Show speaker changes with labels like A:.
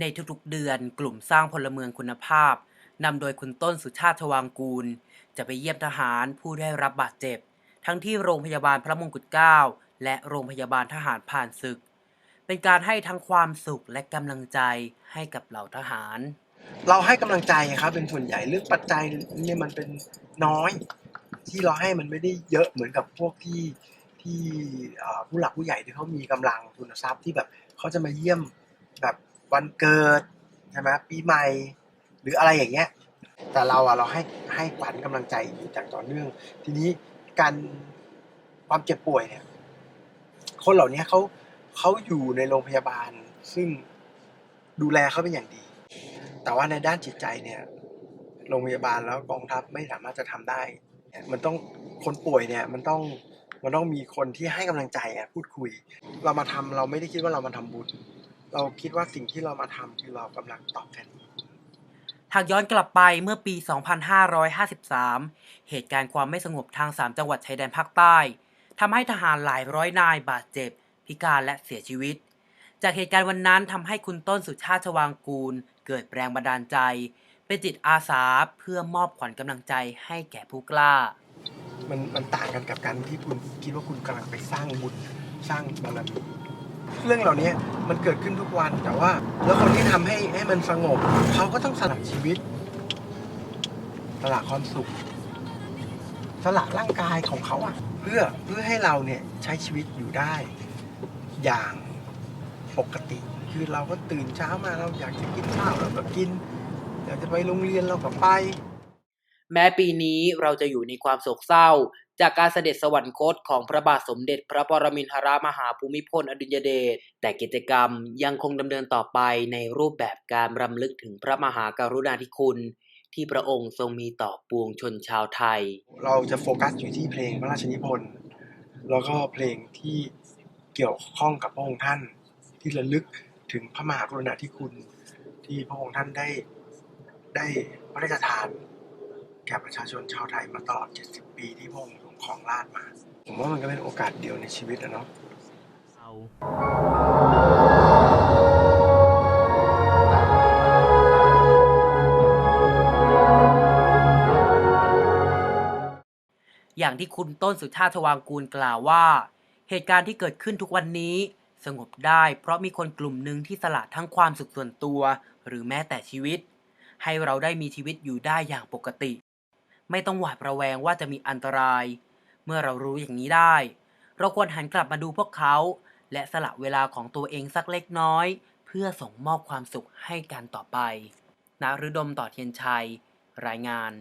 A: ในทุกๆเดือนกลุ่มสร้างพลเมืองคุณภาพนำโดยคุณต้นสุชาติชวางกูล จะไปเยี่ยมทหารผู้ได้รับบาดเจ็บ ทั้งที่โรงพยาบาลพระมงกุฎเกล้าและโรงพยาบาลทหารผ่านศึก เป็นการให้ทั้งความสุขและกำลังใจให้กับเหล่าทหาร
B: เราให้กำลังใจครับเป็นส่วนใหญ่เรื่องปัจจัยเนี่ยมันเป็นน้อย ที่เราให้มันไม่ได้เยอะเหมือนกับพวกที่ที่ผู้หลักผู้ใหญ่ที่เขามีกำลังทุนทรัพย์ที่แบบเขาจะมาเยี่ยมแบบ วันเกิดใช่ไหมปีใหม่ หรืออะไรอย่างเงี้ย แต่เราอะเราให้ให้ขวัญกำลังใจอยู่จากต่อเนื่อง ทีนี้การความเจ็บป่วยเนี่ย คนเหล่านี้เขาเขาอยู่ในโรงพยาบาล ซึ่งดูแลเขาเป็นอย่างดี แต่ว่าในด้านจิตใจเนี่ยโรงพยาบาลแล้วกองทัพไม่สามารถจะทำได้ มันต้องคนป่วยเนี่ยมันต้องมันต้องมีคนที่ให้กำลังใจอะพูดคุย เรามาทำเราไม่ได้คิดว่าเรามาทำบุญ เราคิดว่าสิ่งที่เรามาทำคือเรากำลังตอบแทนบุญ
A: หากย้อนกลับไปเมื่อปี 2553 เหตุการณ์ความไม่สงบทาง 3 จังหวัดชายแดนภาคใต้ทำให้ทหารหลายร้อยนายบาดเจ็บ พิการและเสียชีวิต จากเหตุการณ์วันนั้นทำให้คุณต้นสุชาติชวางกูล เกิดแรงบันดาลใจ เป็นจิตอาสาเพื่อมอบขวัญกำลังใจให้แก่ผู้กล้า
B: มันมันต่างกันกับการที่คุณคิดว่าคุณกำลังไปสร้างบุญสร้างบารมี เรื่องเหล่านี้มันเกิดขึ้นทุกวันแต่ว่า แล้วคนที่ทำให้ให้มันสงบเขาก็ต้องสละชีวิต สละความสุข สละร่างกายของเขาอะเพื่อเพื่อให้เราเนี่ยใช้ชีวิตอยู่ได้ อย่างปกติ คือเราก็ตื่นเช้ามาเราอยากจะกินข้าวเราก็กิน อยากจะไปโรงเรียนเราก็ไป
A: แม้ปีนี้เราจะอยู่ในความโศกเศร้า จากการเสด็จสวรรคตของพระบาทสมเด็จพระปรมินทรมหาภูมิพลอดุลยเดช แต่กิจกรรมยังคงดำเนินต่อไปในรูปแบบการรำลึกถึงพระมหากรุณาธิคุณ ที่พระองค์ทรงมีต่อปวงชนชาวไทย
B: เราจะโฟกัสอยู่ที่เพลงพระราชนิพนธ์แล้วก็เพลงที่เกี่ยวข้องกับพระองค์ท่าน ที่ระลึกถึงพระมหากรุณาธิคุณ ที่พระองค์ท่านได้ได้พระราชทาน แก่ประชาชนชาวไทยมาตลอด 70 ปีที่พระองค์ทรงครองราชย์มา ผมว่ามันก็เป็นโอกาสเดียวในชีวิตนะเนาะ
A: อย่างที่คุณต้นสุชาติวางกูลกล่าวว่า เหตุการณ์ที่เกิดขึ้นทุกวันนี้สงบได้เพราะมีคนกลุ่มหนึ่งที่สละทั้งความสุขส่วนตัว หรือแม้แต่ชีวิต ให้เราได้มีชีวิตอยู่ได้อย่างปกติ ไม่ต้องหวาดระแวงว่าจะมีอันตราย เมื่อเรารู้อย่างนี้ได้ เราควรหันกลับมาดูพวกเขา และสละเวลาของตัวเองสักเล็กน้อย เพื่อส่งมอบความสุขให้กันต่อไปนฤดมต่อเทียนชัย รายงาน